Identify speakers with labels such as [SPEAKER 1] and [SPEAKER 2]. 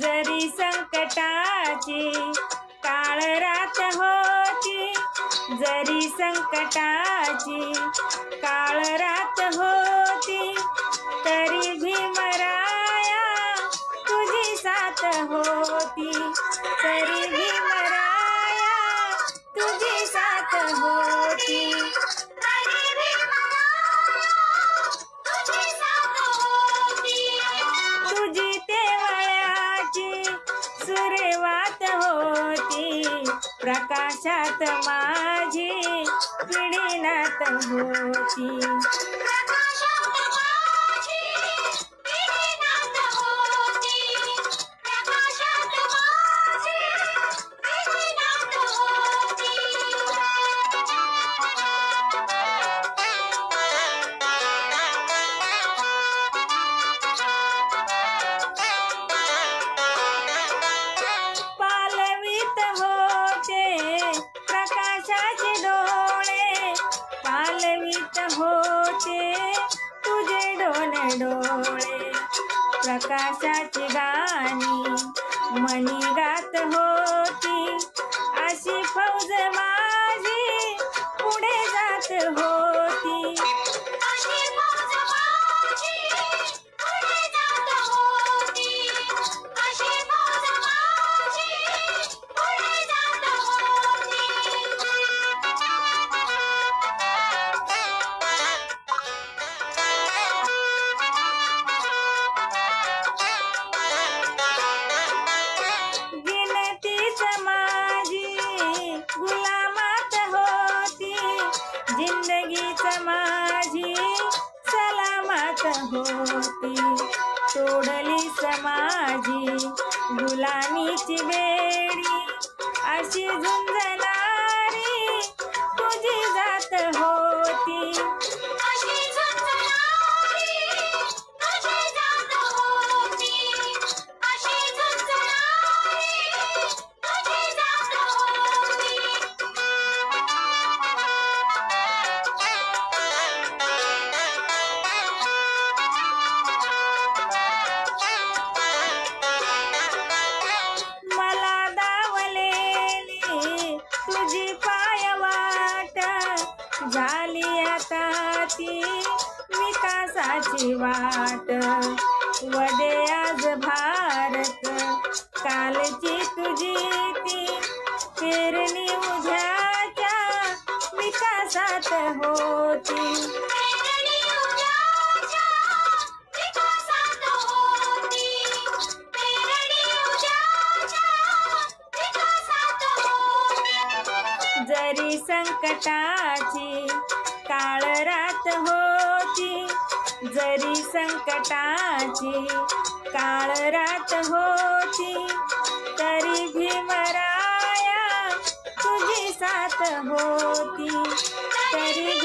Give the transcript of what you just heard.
[SPEAKER 1] जरी संकटाची काळ रात होती जरी संकटाची काळ रात होती तरी भीमरा तरी भीमराया तुझी साथ होती. तुझी तेवळ्याची सुरेवात होती. प्रकाशात माझी पिढीनात होती. डोळे प्रकाशाची गाणी मनी गात होती. अशी फौज माझी पुढे जात होती माझी सलामत होती. सोडली समाजी गुलामीची बेडी. अशी झुंजना झाली आता ती विकासाची वाट. वदे आज भारत कालची तुझी ती पेरणी उद्याच्या विकासात होती. तरी संकटाची काळ रात होती. जरी संकटाची काळ रात होती तरी भीमराया तुझी साथ होती. तरी